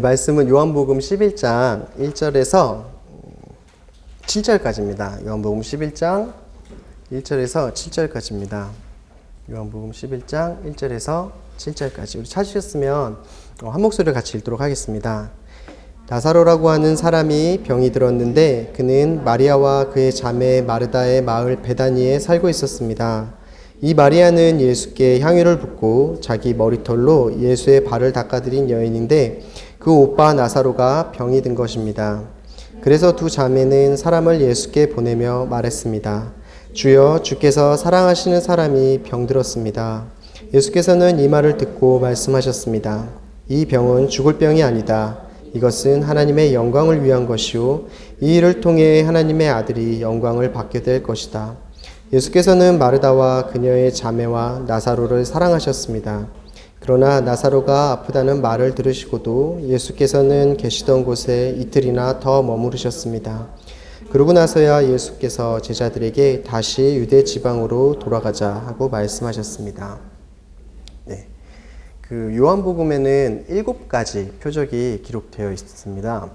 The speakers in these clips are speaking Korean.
오늘 말씀은 요한복음 11장 1절에서 7절까지입니다. 요한복음 11장 1절에서 7절까지입니다. 요한복음 11장 1절에서 7절까지. 우리 찾으셨으면 어, 한 목소리를 같이 읽도록 하겠습니다. 나사로라고 하는 사람이 병이 들었는데 그는 마리아와 그의 자매 마르다의 마을 베다니에 살고 있었습니다. 이 마리아는 예수께 향유를 붓고 자기 머리털로 예수의 발을 닦아드린 여인인데 그 오빠 나사로가 병이 든 것입니다. 그래서 두 자매는 사람을 예수께 보내며 말했습니다. 주여 주께서 사랑하시는 사람이 병들었습니다. 예수께서는 이 말을 듣고 말씀하셨습니다. 이 병은 죽을 병이 아니다. 이것은 하나님의 영광을 위한 것이요 이 일을 통해 하나님의 아들이 영광을 받게 될 것이다. 예수께서는 마르다와 그녀의 자매와 나사로를 사랑하셨습니다. 그러나 나사로가 아프다는 말을 들으시고도 예수께서는 계시던 곳에 이틀이나 더 머무르셨습니다. 그러고 나서야 예수께서 제자들에게 다시 유대 지방으로 돌아가자 하고 말씀하셨습니다. 네. 그 요한복음에는 일곱 가지 표적이 기록되어 있습니다.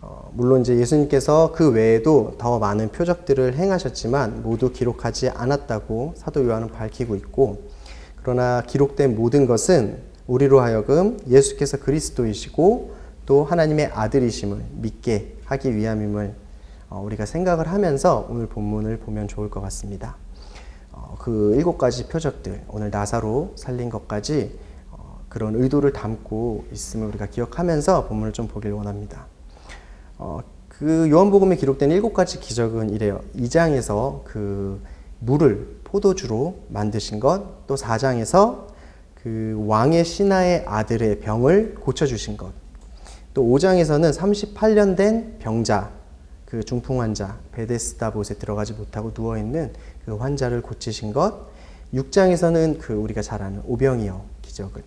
어, 물론 이제 예수님께서 그 외에도 더 많은 표적들을 행하셨지만 모두 기록하지 않았다고 사도 요한은 밝히고 있고 그러나 기록된 모든 것은 우리로 하여금 예수께서 그리스도이시고 또 하나님의 아들이심을 믿게 하기 위함임을 어, 우리가 생각을 하면서 오늘 본문을 보면 좋을 것 같습니다. 어, 그 일곱 가지 표적들, 오늘 나사로 살린 것까지 어, 그런 의도를 담고 있음을 우리가 기억하면서 본문을 좀 보길 원합니다. 어, 그 요한복음에 기록된 일곱 가지 기적은 이래요. 2장에서 그 물을 포도주로 만드신 것, 또 4장에서 그 왕의 신하의 아들의 병을 고쳐주신 것, 또 5장에서는 38년 된 병자, 그 중풍 환자, 베데스다 못에 들어가지 못하고 누워있는 그 환자를 고치신 것, 6장에서는 그 우리가 잘 아는 오병이어 기적을,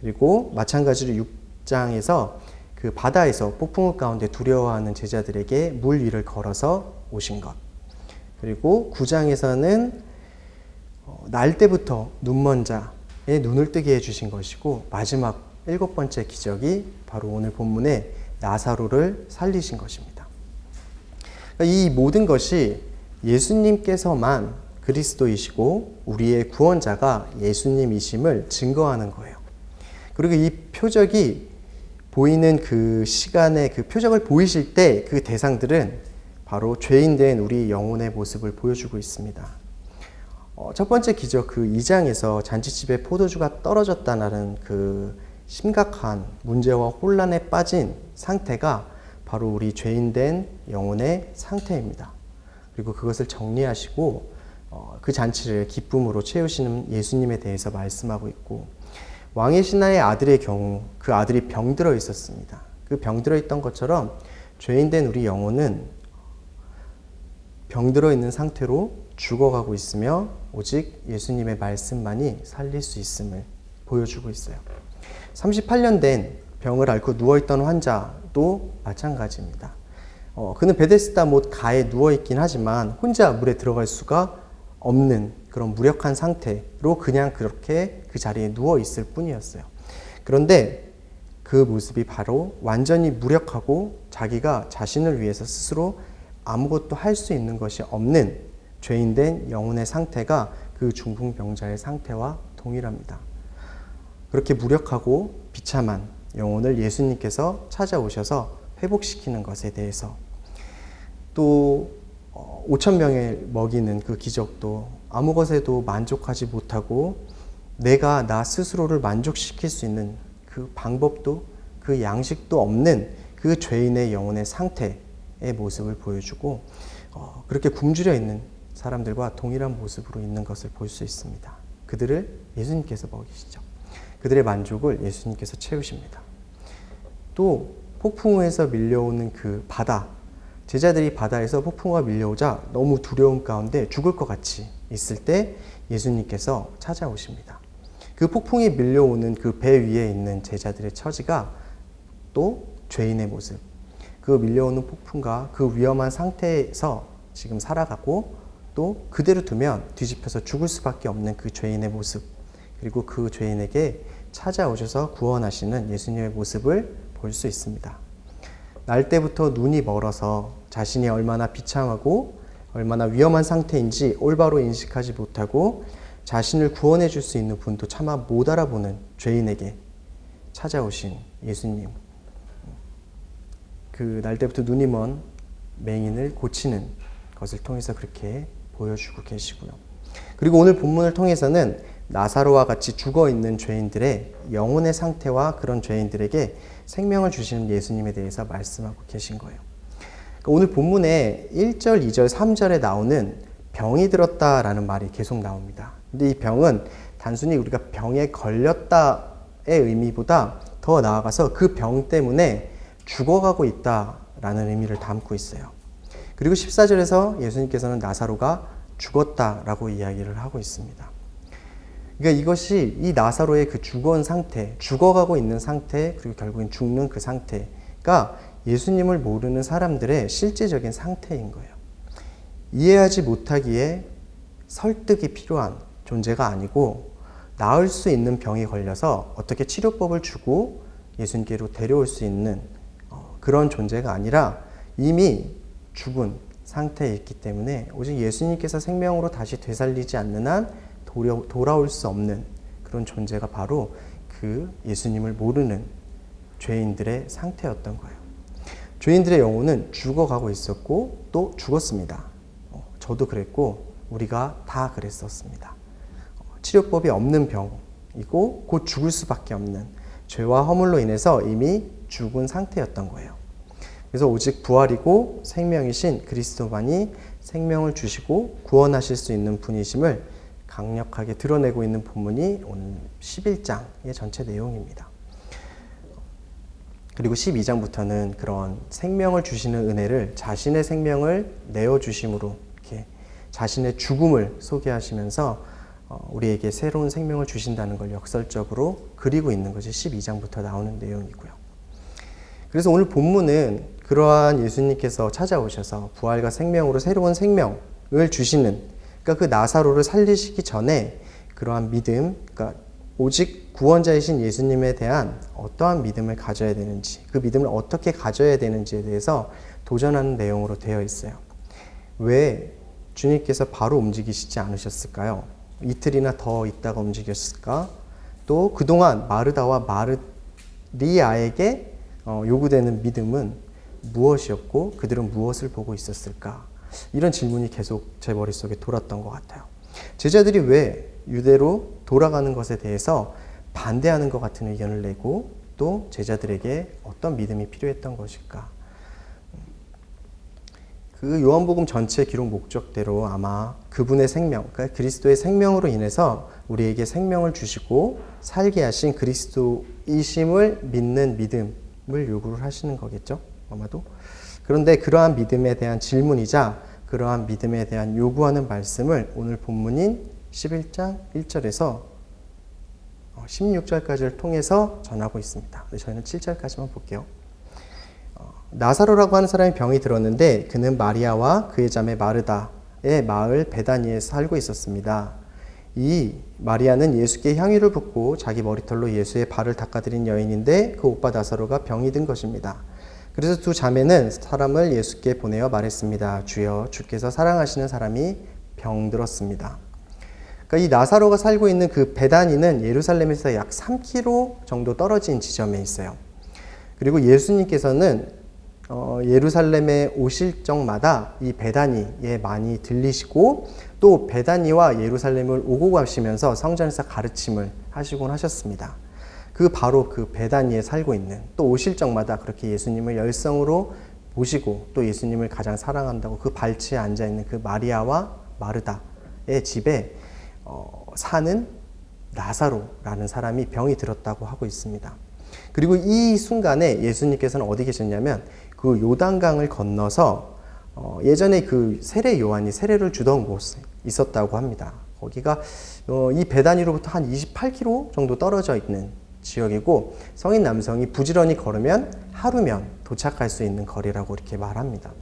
그리고 마찬가지로 6장에서 그 바다에서 폭풍우 가운데 두려워하는 제자들에게 물 위를 걸어서 오신 것. 그리고 9장에서는 어, 날 때부터 눈먼 자의 눈을 뜨게 해주신 것이고 마지막 일곱 번째 기적이 바로 오늘 본문의 나사로를 살리신 것입니다. 그러니까 이 모든 것이 예수님께서만 그리스도이시고 우리의 구원자가 예수님이심을 증거하는 거예요. 그리고 이 표적이 보이는 그 시간에 그 표적을 보이실 때 그 대상들은 바로 죄인된 우리 영혼의 모습을 보여주고 있습니다. 어, 첫 번째 기적 그 2장에서 잔치집에 포도주가 떨어졌다는 그 심각한 문제와 혼란에 빠진 상태가 바로 우리 죄인된 영혼의 상태입니다. 그리고 그것을 정리하시고 어, 그 잔치를 기쁨으로 채우시는 예수님에 대해서 말씀하고 있고 왕의 신하의 아들의 경우 그 아들이 병들어 있었습니다. 그 병들어 있던 것처럼 죄인된 우리 영혼은 병들어 있는 상태로 죽어가고 있으며 오직 예수님의 말씀만이 살릴 수 있음을 보여주고 있어요. 38년 된 병을 앓고 누워있던 환자도 마찬가지입니다. 어, 그는 베데스다 못 가에 누워있긴 하지만 혼자 물에 들어갈 수가 없는 그런 무력한 상태로 그냥 그렇게 그 자리에 누워 있을 뿐이었어요. 그런데 그 모습이 바로 완전히 무력하고 자기가 자신을 위해서 스스로 아무것도 할 수 있는 것이 없는 죄인된 영혼의 상태가 그 중풍병자의 상태와 동일합니다. 그렇게 무력하고 비참한 영혼을 예수님께서 찾아오셔서 회복시키는 것에 대해서 또 5천 어, 명을 먹이는 그 기적도 아무 것에도 만족하지 못하고 내가 나 스스로를 만족시킬 수 있는 그 방법도 그 양식도 없는 그 죄인의 영혼의 상태의 모습을 보여주고 어, 그렇게 굶주려 있는 사람들과 동일한 모습으로 있는 것을 볼 수 있습니다. 그들을 예수님께서 먹이시죠. 그들의 만족을 예수님께서 채우십니다. 또 폭풍우에서 밀려오는 그 바다, 제자들이 바다에서 폭풍우가 밀려오자 너무 두려움 가운데 죽을 것 같이 있을 때 예수님께서 찾아오십니다. 그 폭풍이 밀려오는 그 배 위에 있는 제자들의 처지가 또 죄인의 모습. 그 밀려오는 폭풍과 그 위험한 상태에서 지금 살아가고 또 그대로 두면 뒤집혀서 죽을 수밖에 없는 그 죄인의 모습. 그리고 그 죄인에게 찾아오셔서 구원하시는 예수님의 모습을 볼 수 있습니다. 날 때부터 눈이 멀어서 자신이 얼마나 비참하고 얼마나 위험한 상태인지 올바로 인식하지 못하고 자신을 구원해 줄 수 있는 분도 차마 못 알아보는 죄인에게 찾아오신 예수님. 그 날 때부터 눈이 먼 맹인을 고치는 것을 통해서 그렇게 보여주고 계시고요. 그리고 오늘 본문을 통해서는 나사로와 같이 죽어 있는 죄인들의 영혼의 상태와 그런 죄인들에게 생명을 주시는 예수님에 대해서 말씀하고 계신 거예요. 그러니까 오늘 본문에 1절, 2절, 3절에 나오는 병이 들었다라는 말이 계속 나옵니다. 근데 이 병은 단순히 우리가 병에 걸렸다의 의미보다 더 나아가서 그 병 때문에 죽어가고 있다라는 의미를 담고 있어요. 그리고 14절에서 예수님께서는 나사로가 죽었다라고 이야기를 하고 있습니다. 그러니까 이것이 이 나사로의 그 죽은 상태, 죽어가고 있는 상태, 그리고 결국엔 죽는 그 상태가 예수님을 모르는 사람들의 실제적인 상태인 거예요. 이해하지 못하기에 설득이 필요한 존재가 아니고 나을 수 있는 병이 걸려서 어떻게 치료법을 주고 예수님께로 데려올 수 있는 어, 그런 존재가 아니라 이미 죽은 상태에 있기 때문에 오직 예수님께서 생명으로 다시 되살리지 않는 한 돌아올 수 없는 그런 존재가 바로 그 예수님을 모르는 죄인들의 상태였던 거예요. 죄인들의 영혼은 죽어가고 있었고 또 죽었습니다. 어, 저도 그랬고 우리가 다 그랬었습니다. 어, 치료법이 없는 병이고 곧 죽을 수밖에 없는 죄와 허물로 인해서 이미 죽은 상태였던 거예요. 그래서 오직 부활이고 생명이신 그리스도만이 생명을 주시고 구원하실 수 있는 분이심을 강력하게 드러내고 있는 본문이 오늘 11장의 전체 내용입니다. 그리고 12장부터는 그런 생명을 주시는 은혜를 자신의 생명을 내어 주심으로 이렇게 자신의 죽음을 소개하시면서 어, 우리에게 새로운 생명을 주신다는 걸 역설적으로 그리고 있는 것이 12장부터 나오는 내용이고요. 그래서 오늘 본문은 그러한 예수님께서 찾아오셔서 부활과 생명으로 새로운 생명을 주시는 그러니까 그 나사로를 살리시기 전에 그러한 믿음, 그러니까 오직 구원자이신 예수님에 대한 어떠한 믿음을 가져야 되는지, 그 믿음을 어떻게 가져야 되는지에 대해서 도전하는 내용으로 되어 있어요. 왜 주님께서 바로 움직이시지 않으셨을까요? 이틀이나 더 있다가 움직였을까? 또 그동안 마르다와 마르리아에게 어, 요구되는 믿음은 무엇이었고 그들은 무엇을 보고 있었을까? 이런 질문이 계속 제 머릿속에 돌았던 것 같아요. 제자들이 왜 유대로 돌아가는 것에 대해서 반대하는 것 같은 의견을 내고 또 제자들에게 어떤 믿음이 필요했던 것일까? 그 요한복음 전체 기록 목적대로 아마 그분의 생명, 그러니까 그리스도의 생명으로 인해서 우리에게 생명을 주시고 살게 하신 그리스도이심을 믿는 믿음을 요구를 하시는 거겠죠? 아마도. 그런데 그러한 믿음에 대한 질문이자 그러한 믿음에 대한 요구하는 말씀을 오늘 본문인 11장 1절에서 16절까지를 어, 통해서 전하고 있습니다. 저희는 7절까지만 볼게요. 어, 나사로라고 하는 사람이 병이 들었는데 그는 마리아와 그의 자매 마르다의 마을 베다니에 살고 있었습니다. 이 마리아는 예수께 향유를 붓고 자기 머리털로 예수의 발을 닦아드린 여인인데 그 오빠 나사로가 병이 든 것입니다. 그래서 두 자매는 사람을 예수께 보내어 말했습니다. 주여, 주께서 사랑하시는 사람이 병들었습니다. 그러니까 이 나사로가 살고 있는 그 베다니는 예루살렘에서 약 3km 정도 떨어진 지점에 있어요. 그리고 예수님께서는 어, 예루살렘에 오실 적마다 이 베다니에 많이 들리시고 또 베다니와 예루살렘을 오고 가시면서 성전에서 가르침을 하시곤 하셨습니다. 그 바로 그 베다니에 살고 있는 또 오실 적마다 그렇게 예수님을 열성으로 모시고 또 예수님을 가장 사랑한다고 그 발치에 앉아 있는 그 마리아와 마르다의 집에 어, 사는 나사로라는 사람이 병이 들었다고 하고 있습니다. 그리고 이 순간에 예수님께서는 어디 계셨냐면 그 요단강을 건너서 어, 예전에 그 세례 요한이 세례를 주던 곳에 있었다고 합니다. 거기가 어, 이 배단위로부터 한 28km 정도 떨어져 있는 지역이고 성인 남성이 부지런히 걸으면 하루면 도착할 수 있는 거리라고 이렇게 말합니다.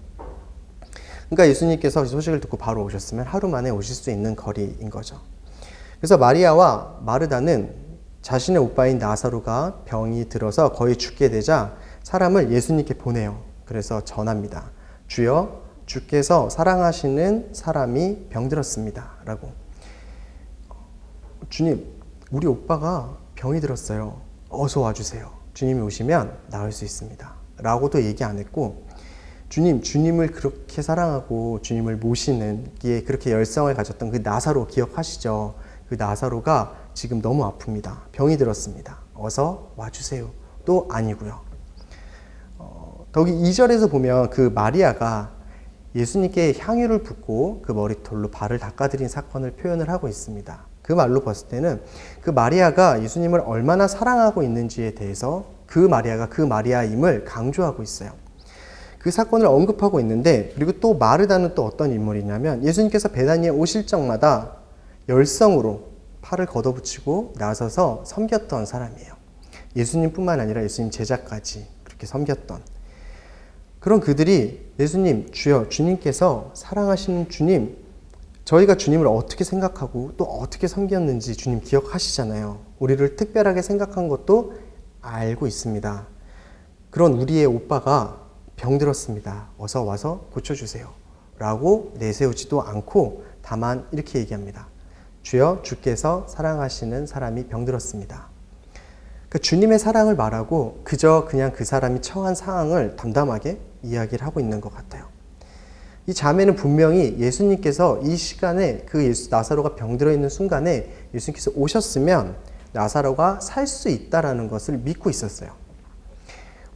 그러니까 예수님께서 소식을 듣고 바로 오셨으면 하루 만에 오실 수 있는 거리인 거죠. 그래서 마리아와 마르다는 자신의 오빠인 나사로가 병이 들어서 거의 죽게 되자 사람을 예수님께 보내요. 그래서 전합니다. 주여, 주께서 사랑하시는 사람이 병들었습니다. 라고. 주님, 우리 오빠가 병이 들었어요. 어서 와주세요. 주님이 오시면 나을 수 있습니다. 라고도 얘기 안 했고, 주님, 주님을 그렇게 사랑하고 주님을 모시는 게 그렇게 열성을 가졌던 그 나사로 기억하시죠? 그 나사로가 지금 너무 아픕니다. 병이 들었습니다. 어서 와주세요. 또 아니고요. 어, 더욱이 2절에서 보면 그 마리아가 예수님께 향유를 붓고 그 머리털로 발을 닦아드린 사건을 표현을 하고 있습니다. 그 말로 봤을 때는 그 마리아가 예수님을 얼마나 사랑하고 있는지에 대해서 그 마리아가 그 마리아임을 강조하고 있어요. 그 사건을 언급하고 있는데 그리고 또 마르다는 또 어떤 인물이냐면 예수님께서 베다니에 오실 적마다 열성으로 팔을 걷어붙이고 나서서 섬겼던 사람이에요. 예수님뿐만 아니라 예수님 제자까지 그렇게 섬겼던 그런 그들이 예수님 주여 주님께서 사랑하시는 주님 저희가 주님을 어떻게 생각하고 또 어떻게 섬겼는지 주님 기억하시잖아요. 우리를 특별하게 생각한 것도 알고 있습니다. 그런 우리의 오빠가 병들었습니다. 어서 와서 고쳐주세요. 라고 내세우지도 않고 다만 이렇게 얘기합니다. 주여 주께서 사랑하시는 사람이 병들었습니다. 그러니까 주님의 사랑을 말하고 그저 그냥 그 사람이 처한 상황을 담담하게 이야기를 하고 있는 것 같아요. 이 자매는 분명히 예수님께서 이 시간에 그 예수, 나사로가 병들어 있는 순간에 예수님께서 오셨으면 나사로가 살 수 있다라는 것을 믿고 있었어요.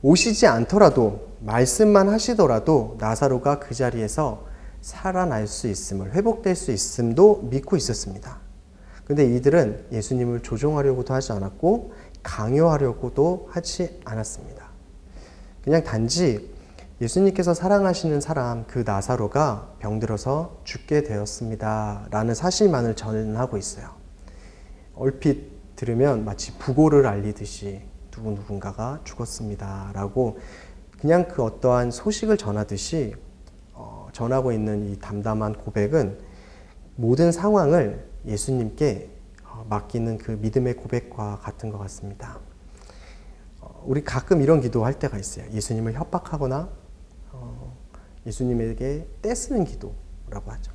오시지 않더라도 말씀만 하시더라도 나사로가 그 자리에서 살아날 수 있음을 회복될 수 있음도 믿고 있었습니다. 근데 이들은 예수님을 조종하려고도 하지 않았고 강요하려고도 하지 않았습니다. 그냥 단지 예수님께서 사랑하시는 사람 그 나사로가 병들어서 죽게 되었습니다. 라는 사실만을 전하고 있어요. 얼핏 들으면 마치 부고를 알리듯이 누구 누군가가 죽었습니다. 라고 그냥 그 어떠한 소식을 전하듯이 어, 전하고 있는 이 담담한 고백은 모든 상황을 예수님께 어, 맡기는 그 믿음의 고백과 같은 것 같습니다. 어, 우리 가끔 이런 기도할 때가 있어요. 예수님을 협박하거나 어, 예수님에게 떼쓰는 기도라고 하죠.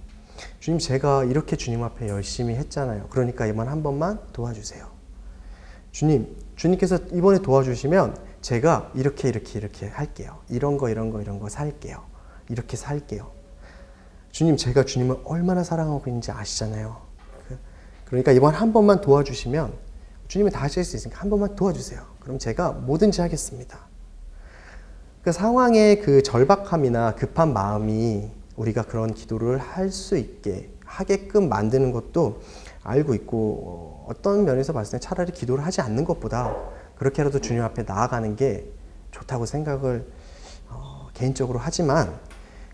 주님, 제가 이렇게 주님 앞에 열심히 했잖아요. 그러니까 이번 한 번만 도와주세요. 주님, 주님께서 이번에 도와주시면 제가 이렇게 이렇게 이렇게 할게요. 이런 거 이런 거 이런 거 살게요. 이렇게 살게요. 주님, 제가 주님을 얼마나 사랑하고 있는지 아시잖아요. 그, 그러니까 이번 한 번만 도와주시면 주님이 다 하실 수 있으니까 한 번만 도와주세요. 그럼 제가 뭐든지 하겠습니다. 그 상황의 그 절박함이나 급한 마음이 우리가 그런 기도를 할 수 있게 하게끔 만드는 것도 알고 있고 어떤 면에서 봤을 때 차라리 기도를 하지 않는 것보다 그렇게라도 주님 앞에 나아가는 게 좋다고 생각을 어, 개인적으로 하지만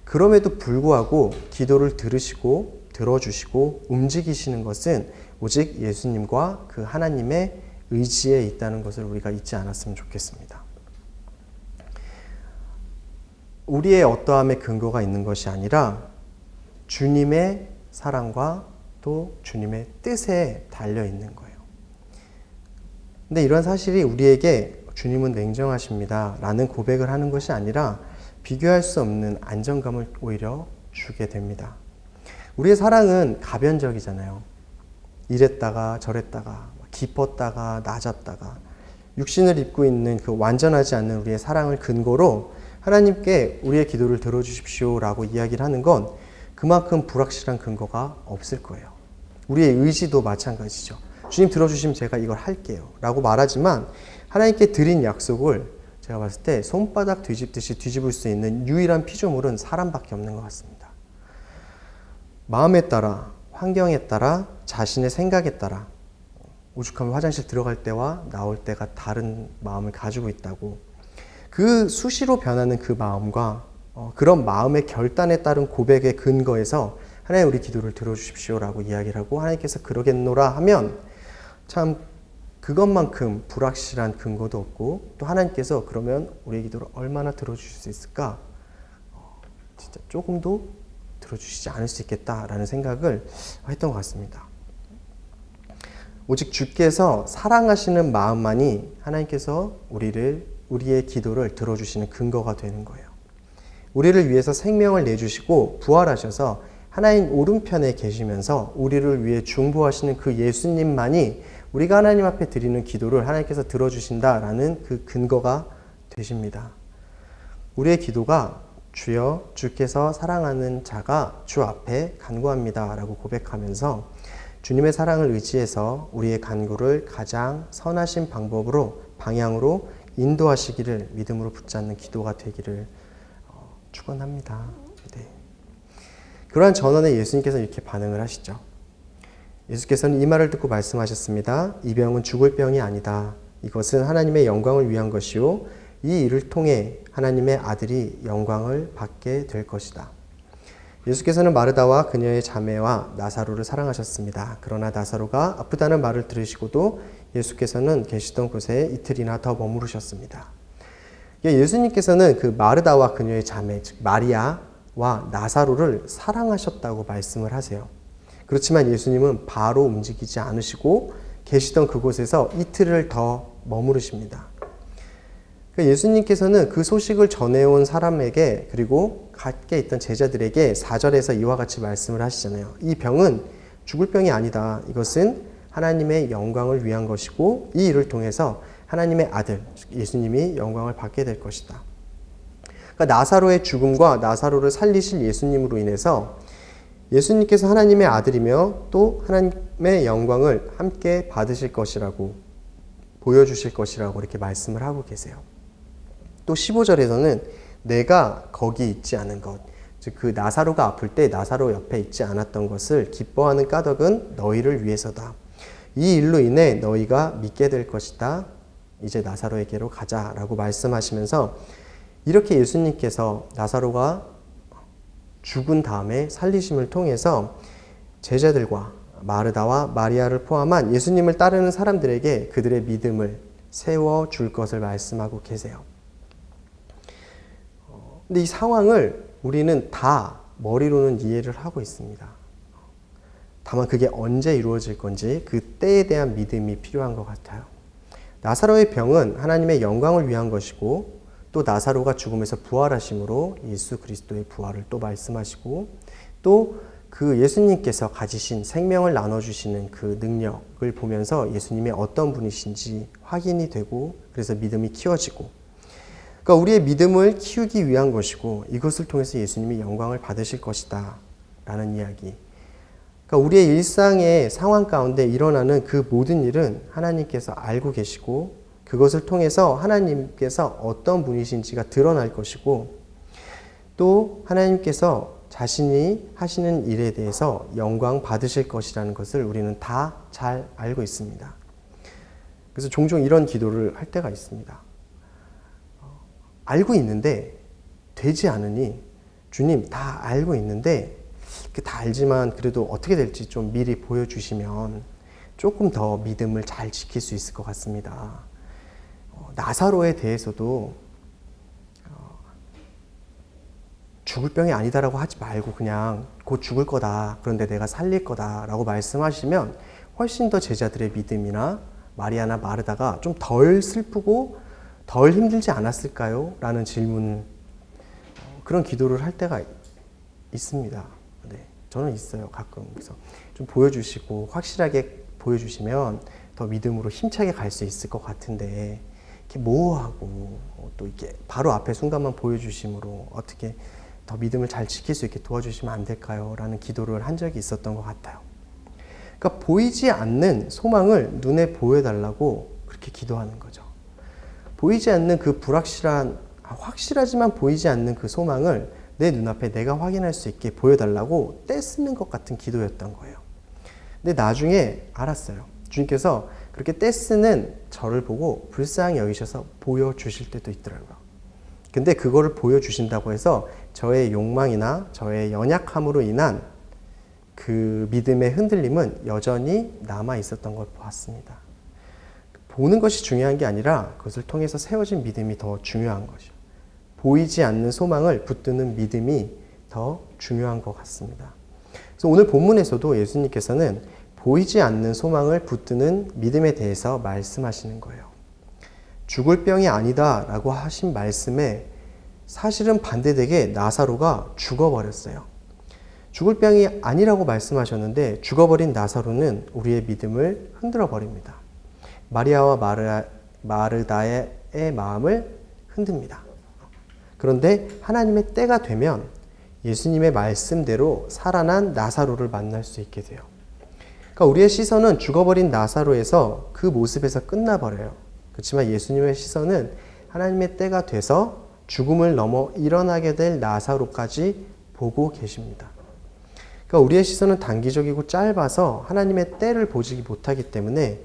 그럼에도 불구하고 기도를 들으시고 들어주시고 움직이시는 것은 오직 예수님과 그 하나님의 의지에 있다는 것을 우리가 잊지 않았으면 좋겠습니다. 우리의 어떠함의 근거가 있는 것이 아니라 주님의 사랑과 또 주님의 뜻에 달려 있는 거예요. 근데 이런 사실이 우리에게 주님은 냉정하십니다. 라는 고백을 하는 것이 아니라 비교할 수 없는 안정감을 오히려 주게 됩니다. 우리의 사랑은 가변적이잖아요. 이랬다가 저랬다가 깊었다가 낮았다가 육신을 입고 있는 그 완전하지 않는 우리의 사랑을 근거로 하나님께 우리의 기도를 들어주십시오라고 이야기를 하는 건 그만큼 불확실한 근거가 없을 거예요. 우리의 의지도 마찬가지죠. 주님 들어주시면 제가 이걸 할게요. 라고 말하지만 하나님께 드린 약속을 제가 봤을 때 손바닥 뒤집듯이 뒤집을 수 있는 유일한 피조물은 사람밖에 없는 것 같습니다. 마음에 따라, 환경에 따라, 자신의 생각에 따라 오죽하면 화장실 들어갈 때와 나올 때가 다른 마음을 가지고 있다고 그 수시로 변하는 그 마음과 어, 그런 마음의 결단에 따른 고백의 근거에서 하나님 우리 기도를 들어주십시오라고 이야기를 하고 하나님께서 그러겠노라 하면 참 그것만큼 불확실한 근거도 없고 또 하나님께서 그러면 우리의 기도를 얼마나 들어주실 수 있을까 어, 진짜 조금도 들어주시지 않을 수 있겠다라는 생각을 했던 것 같습니다. 오직 주께서 사랑하시는 마음만이 하나님께서 우리를 우리의 기도를 들어주시는 근거가 되는 거예요. 우리를 위해서 생명을 내주시고 부활하셔서 하나님 오른편에 계시면서 우리를 위해 중보하시는 그 예수님만이 우리가 하나님 앞에 드리는 기도를 하나님께서 들어주신다라는 그 근거가 되십니다. 우리의 기도가 주여 주께서 사랑하는 자가 주 앞에 간구합니다 라고 고백하면서 주님의 사랑을 의지해서 우리의 간구를 가장 선하신 방법으로 방향으로 인도하시기를 믿음으로 붙잡는 기도가 되기를 어, 축원합니다. 네. 그러한 전원에 예수님께서 이렇게 반응을 하시죠. 예수께서는 이 말을 듣고 말씀하셨습니다. 이 병은 죽을 병이 아니다. 이것은 하나님의 영광을 위한 것이요. 이 일을 통해 하나님의 아들이 영광을 받게 될 것이다. 예수께서는 마르다와 그녀의 자매와 나사로를 사랑하셨습니다. 그러나 나사로가 아프다는 말을 들으시고도 예수께서는 계시던 곳에 이틀이나 더 머무르셨습니다. 예수님께서는 그 마르다와 그녀의 자매, 즉 마리아와 나사로를 사랑하셨다고 말씀을 하세요. 그렇지만 예수님은 바로 움직이지 않으시고 계시던 그곳에서 이틀을 더 머무르십니다. 그러니까 예수님께서는 그 소식을 전해온 사람에게 그리고 같게 있던 제자들에게 4절에서 이와 같이 말씀을 하시잖아요. 이 병은 죽을 병이 아니다. 이것은 하나님의 영광을 위한 것이고 이 일을 통해서 하나님의 아들 예수님이 영광을 받게 될 것이다. 그러니까 나사로의 죽음과 나사로를 살리실 예수님으로 인해서 예수님께서 하나님의 아들이며 또 하나님의 영광을 함께 받으실 것이라고 보여주실 것이라고 이렇게 말씀을 하고 계세요. 또 15절에서는 내가 거기 있지 않은 것, 즉 그 나사로가 아플 때 나사로 옆에 있지 않았던 것을 기뻐하는 까닭은 너희를 위해서다. 이 일로 인해 너희가 믿게 될 것이다. 이제 나사로에게로 가자 라고 말씀하시면서 이렇게 예수님께서 나사로가 죽은 다음에 살리심을 통해서 제자들과 마르다와 마리아를 포함한 예수님을 따르는 사람들에게 그들의 믿음을 세워 줄 것을 말씀하고 계세요. 근데 이 상황을 우리는 다 머리로는 이해를 하고 있습니다. 다만 그게 언제 이루어질 건지 그 때에 대한 믿음이 필요한 것 같아요. 나사로의 병은 하나님의 영광을 위한 것이고 또 나사로가 죽음에서 부활하심으로 예수 그리스도의 부활을 또 말씀하시고 또 그 예수님께서 가지신 생명을 나눠주시는 그 능력을 보면서 예수님이 어떤 분이신지 확인이 되고 그래서 믿음이 키워지고 그러니까 우리의 믿음을 키우기 위한 것이고 이것을 통해서 예수님이 영광을 받으실 것이다. 라는 이야기. 그러니까 우리의 일상의 상황 가운데 일어나는 그 모든 일은 하나님께서 알고 계시고 그것을 통해서 하나님께서 어떤 분이신지가 드러날 것이고 또 하나님께서 자신이 하시는 일에 대해서 영광 받으실 것이라는 것을 우리는 다 잘 알고 있습니다. 그래서 종종 이런 기도를 할 때가 있습니다. 알고 있는데 되지 않으니 주님 다 알고 있는데 다 알지만 그래도 어떻게 될지 좀 미리 보여주시면 조금 더 믿음을 잘 지킬 수 있을 것 같습니다. 어, 나사로에 대해서도 어, 죽을 병이 아니다라고 하지 말고 그냥 곧 죽을 거다. 그런데 내가 살릴 거다라고 말씀하시면 훨씬 더 제자들의 믿음이나 마리아나 마르다가 좀 덜 슬프고 덜 힘들지 않았을까요? 라는 질문, 어, 그런 기도를 할 때가 있습니다. 네, 저는 있어요, 가끔. 그래서 좀 보여주시고, 확실하게 보여주시면 더 믿음으로 힘차게 갈 수 있을 것 같은데, 이렇게 모호하고, 어, 또 이렇게 바로 앞에 순간만 보여주심으로 어떻게 더 믿음을 잘 지킬 수 있게 도와주시면 안 될까요? 라는 기도를 한 적이 있었던 것 같아요. 그러니까 보이지 않는 소망을 눈에 보여달라고 그렇게 기도하는 거죠. 보이지 않는 그 불확실한 아, 확실하지만 보이지 않는 그 소망을 내 눈앞에 내가 확인할 수 있게 보여달라고 떼쓰는 것 같은 기도였던 거예요. 근데 나중에 알았어요. 주님께서 그렇게 떼쓰는 저를 보고 불쌍히 여기셔서 보여주실 때도 있더라고요. 근데 그거를 보여주신다고 해서 저의 욕망이나 저의 연약함으로 인한 그 믿음의 흔들림은 여전히 남아 있었던 걸 보았습니다. 보는 것이 중요한 게 아니라 그것을 통해서 세워진 믿음이 더 중요한 것이요. 보이지 않는 소망을 붙드는 믿음이 더 중요한 것 같습니다. 그래서 오늘 본문에서도 예수님께서는 보이지 않는 소망을 붙드는 믿음에 대해서 말씀하시는 거예요. 죽을 병이 아니다 라고 하신 말씀에 사실은 반대되게 나사로가 죽어버렸어요. 죽을 병이 아니라고 말씀하셨는데 죽어버린 나사로는 우리의 믿음을 흔들어 버립니다. 마리아와 마르, 마르다의 마음을 흔듭니다. 그런데 하나님의 때가 되면 예수님의 말씀대로 살아난 나사로를 만날 수 있게 돼요. 그러니까 우리의 시선은 죽어버린 나사로에서 그 모습에서 끝나버려요. 그렇지만 예수님의 시선은 하나님의 때가 돼서 죽음을 넘어 일어나게 될 나사로까지 보고 계십니다. 그러니까 우리의 시선은 단기적이고 짧아서 하나님의 때를 보지 못하기 때문에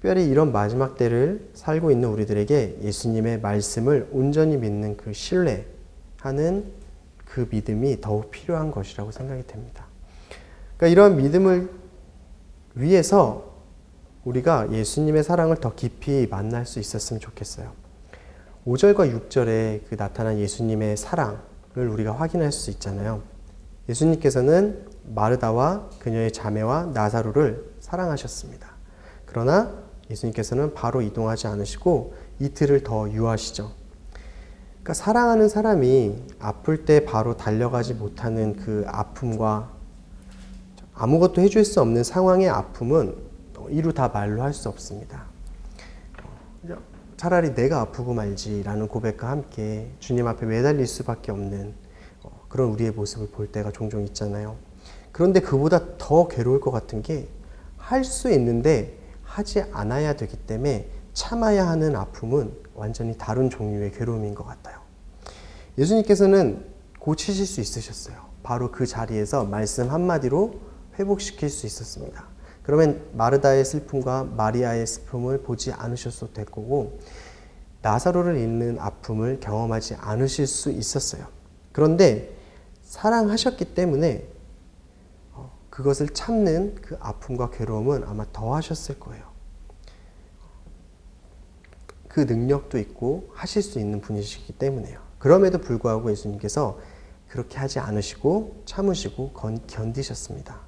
특별히 이런 마지막 때를 살고 있는 우리들에게 예수님의 말씀을 온전히 믿는 그 신뢰하는 그 믿음이 더욱 필요한 것이라고 생각이 됩니다. 그러니까 이런 믿음을 위해서 우리가 예수님의 사랑을 더 깊이 만날 수 있었으면 좋겠어요. 5절과 6절에 그 나타난 예수님의 사랑을 우리가 확인할 수 있잖아요. 예수님께서는 마르다와 그녀의 자매와 나사로를 사랑하셨습니다. 그러나 예수님께서는 바로 이동하지 않으시고 이틀을 더 유하시죠. 그러니까 사랑하는 사람이 아플 때 바로 달려가지 못하는 그 아픔과 아무것도 해줄 수 없는 상황의 아픔은 이루 다 말로 할 수 없습니다. 차라리 내가 아프고 말지라는 고백과 함께 주님 앞에 매달릴 수밖에 없는 어, 그런 우리의 모습을 볼 때가 종종 있잖아요. 그런데 그보다 더 괴로울 것 같은 게 할 수 있는데 하지 않아야 되기 때문에 참아야 하는 아픔은 완전히 다른 종류의 괴로움인 것 같아요. 예수님께서는 고치실 수 있으셨어요. 바로 그 자리에서 말씀 한마디로 회복시킬 수 있었습니다. 그러면 마르다의 슬픔과 마리아의 슬픔을 보지 않으셨어도 될 거고 나사로를 잃는 아픔을 경험하지 않으실 수 있었어요. 그런데 사랑하셨기 때문에 어, 그것을 참는 그 아픔과 괴로움은 아마 더 하셨을 거예요. 그 능력도 있고 하실 수 있는 분이시기 때문에요. 그럼에도 불구하고 예수님께서 그렇게 하지 않으시고 참으시고 견디셨습니다.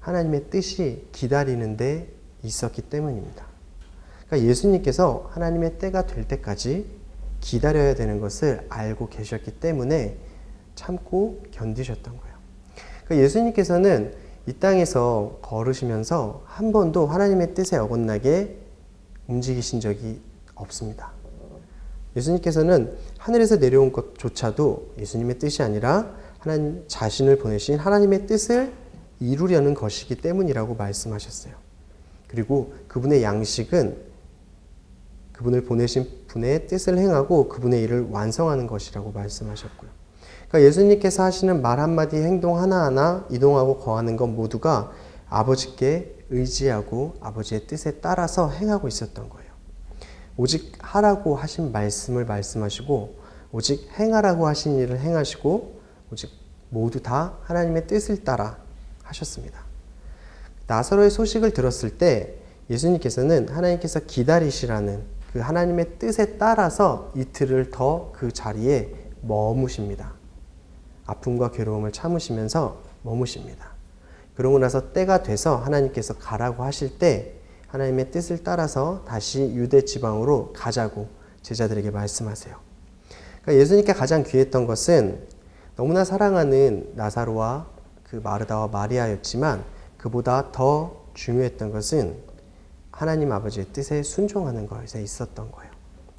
하나님의 뜻이 기다리는데 있었기 때문입니다. 그러니까 예수님께서 하나님의 때가 될 때까지 기다려야 되는 것을 알고 계셨기 때문에 참고 견디셨던 거예요. 그러니까 예수님께서는 이 땅에서 걸으시면서 한 번도 하나님의 뜻에 어긋나게 움직이신 적이 없습니다. 예수님께서는 하늘에서 내려온 것조차도 예수님의 뜻이 아니라 하나님 자신을 보내신 하나님의 뜻을 이루려는 것이기 때문이라고 말씀하셨어요. 그리고 그분의 양식은 그분을 보내신 분의 뜻을 행하고 그분의 일을 완성하는 것이라고 말씀하셨고요. 그러니까 예수님께서 하시는 말 한마디, 행동 하나하나, 이동하고 거하는 것 모두가 아버지께 의지하고 아버지의 뜻에 따라서 행하고 있었던 거예요. 오직 하라고 하신 말씀을 말씀하시고 오직 행하라고 하신 일을 행하시고 오직 모두 다 하나님의 뜻을 따라 하셨습니다. 나사로의 소식을 들었을 때 예수님께서는 하나님께서 기다리시라는 그 하나님의 뜻에 따라서 이틀을 더 그 자리에 머무십니다. 아픔과 괴로움을 참으시면서 머무십니다. 그러고 나서 때가 돼서 하나님께서 가라고 하실 때 하나님의 뜻을 따라서 다시 유대 지방으로 가자고 제자들에게 말씀하세요. 그러니까 예수님께 가장 귀했던 것은 너무나 사랑하는 나사로와 그 마르다와 마리아였지만 그보다 더 중요했던 것은 하나님 아버지의 뜻에 순종하는 것에 있었던 거예요.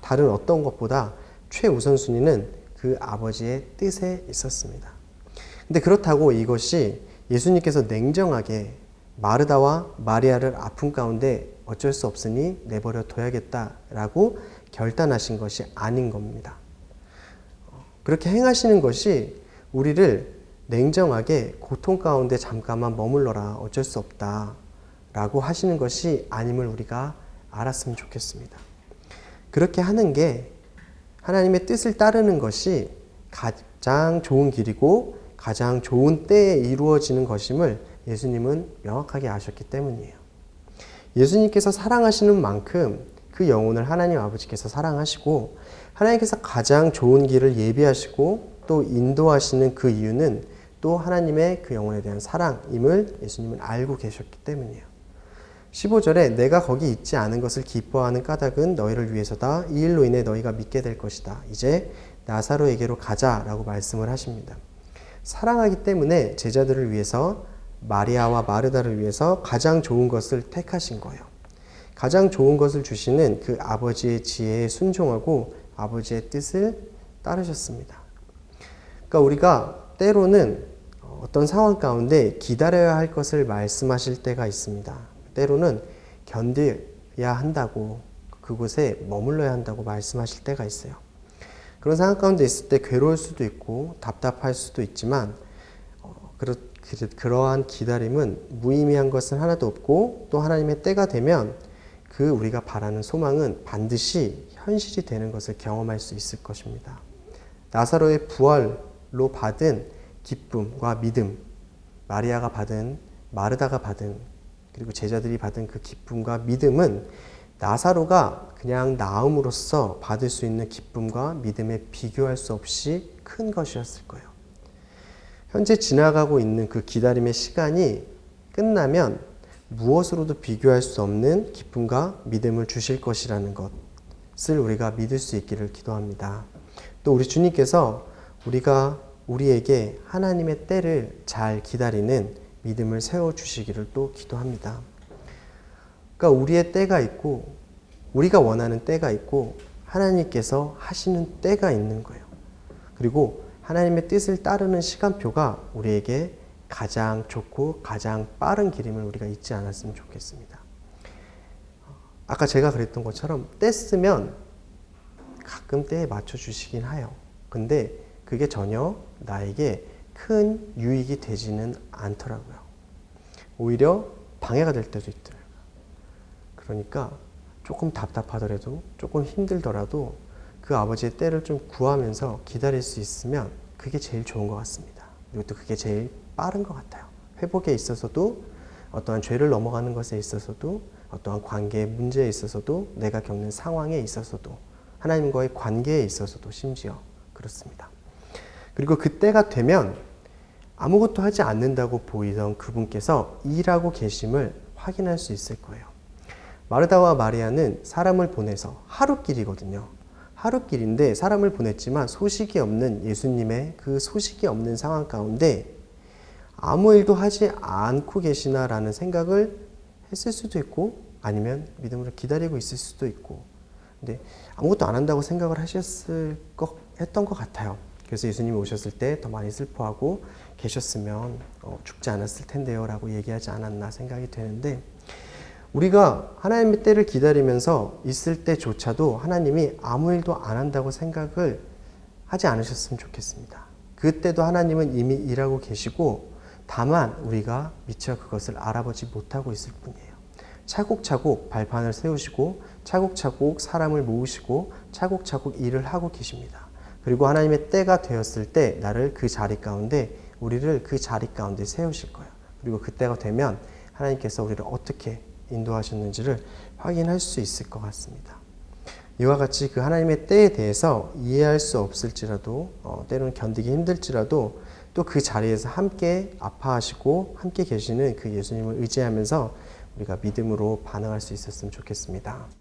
다른 어떤 것보다 최우선순위는 그 아버지의 뜻에 있었습니다. 근데 그렇다고 이것이 예수님께서 냉정하게 마르다와 마리아를 아픔 가운데 어쩔 수 없으니 내버려 둬야겠다라고 결단하신 것이 아닌 겁니다. 그렇게 행하시는 것이 우리를 냉정하게 고통 가운데 잠깐만 머물러라 어쩔 수 없다 라고 하시는 것이 아님을 우리가 알았으면 좋겠습니다. 그렇게 하는 게 하나님의 뜻을 따르는 것이 가장 좋은 길이고 가장 좋은 때에 이루어지는 것임을 예수님은 명확하게 아셨기 때문이에요. 예수님께서 사랑하시는 만큼 그 영혼을 하나님 아버지께서 사랑하시고 하나님께서 가장 좋은 길을 예비하시고 또 인도하시는 그 이유는 또 하나님의 그 영혼에 대한 사랑임을 예수님은 알고 계셨기 때문이에요. 15절에 내가 거기 있지 않은 것을 기뻐하는 까닭은 너희를 위해서다. 이 일로 인해 너희가 믿게 될 것이다. 이제 나사로에게로 가자 라고 말씀을 하십니다. 사랑하기 때문에 제자들을 위해서 마리아와 마르다를 위해서 가장 좋은 것을 택하신 거예요. 가장 좋은 것을 주시는 그 아버지의 지혜에 순종하고 아버지의 뜻을 따르셨습니다. 그러니까 우리가 때로는 어떤 상황 가운데 기다려야 할 것을 말씀하실 때가 있습니다. 때로는 견뎌야 한다고 그곳에 머물러야 한다고 말씀하실 때가 있어요. 그런 상황 가운데 있을 때 괴로울 수도 있고 답답할 수도 있지만 어, 그러, 그, 그러한 기다림은 무의미한 것은 하나도 없고 또 하나님의 때가 되면 그 우리가 바라는 소망은 반드시 현실이 되는 것을 경험할 수 있을 것입니다. 나사로의 부활로 받은 기쁨과 믿음, 마리아가 받은 마르다가 받은 그리고 제자들이 받은 그 기쁨과 믿음은 나사로가 그냥 나음으로써 받을 수 있는 기쁨과 믿음에 비교할 수 없이 큰 것이었을 거예요. 현재 지나가고 있는 그 기다림의 시간이 끝나면 무엇으로도 비교할 수 없는 기쁨과 믿음을 주실 것이라는 것을 우리가 믿을 수 있기를 기도합니다. 또 우리 주님께서 우리가 우리에게 하나님의 때를 잘 기다리는 믿음을 세워 주시기를 또 기도합니다. 그러니까 우리의 때가 있고 우리가 원하는 때가 있고 하나님께서 하시는 때가 있는 거예요. 그리고 하나님의 뜻을 따르는 시간표가 우리에게 가장 좋고 가장 빠른 길임을 우리가 잊지 않았으면 좋겠습니다. 아까 제가 그랬던 것처럼 때 쓰면 가끔 때에 맞춰 주시긴 해요. 근데 그게 전혀 나에게 큰 유익이 되지는 않더라고요. 오히려 방해가 될 때도 있더라고요. 그러니까 조금 답답하더라도 조금 힘들더라도 그 아버지의 때를 좀 구하면서 기다릴 수 있으면 그게 제일 좋은 것 같습니다. 그리고 또 그게 제일 빠른 것 같아요. 회복에 있어서도 어떠한 죄를 넘어가는 것에 있어서도 어떠한 관계의 문제에 있어서도 내가 겪는 상황에 있어서도 하나님과의 관계에 있어서도 심지어 그렇습니다. 그리고 그때가 되면 아무것도 하지 않는다고 보이던 그분께서 일하고 계심을 확인할 수 있을 거예요. 마르다와 마리아는 사람을 보내서 하루길이거든요. 하루길인데 사람을 보냈지만 소식이 없는 예수님의 그 소식이 없는 상황 가운데 아무 일도 하지 않고 계시나라는 생각을 했을 수도 있고 아니면 믿음으로 기다리고 있을 수도 있고 근데 아무것도 안 한다고 생각을 하셨을 것 했던 것 같아요. 그래서 예수님이 오셨을 때 더 많이 슬퍼하고 계셨으면 어, 죽지 않았을 텐데요 라고 얘기하지 않았나 생각이 되는데 우리가 하나님의 때를 기다리면서 있을 때조차도 하나님이 아무 일도 안 한다고 생각을 하지 않으셨으면 좋겠습니다. 그때도 하나님은 이미 일하고 계시고 다만 우리가 미처 그것을 알아보지 못하고 있을 뿐이에요. 차곡차곡 발판을 세우시고 차곡차곡 사람을 모으시고 차곡차곡 일을 하고 계십니다. 그리고 하나님의 때가 되었을 때 나를 그 자리 가운데 우리를 그 자리 가운데 세우실 거예요. 그리고 그때가 되면 하나님께서 우리를 어떻게 인도하셨는지를 확인할 수 있을 것 같습니다. 이와 같이 그 하나님의 때에 대해서 이해할 수 없을지라도 어, 때로는 견디기 힘들지라도 또 그 자리에서 함께 아파하시고 함께 계시는 그 예수님을 의지하면서 우리가 믿음으로 반응할 수 있었으면 좋겠습니다.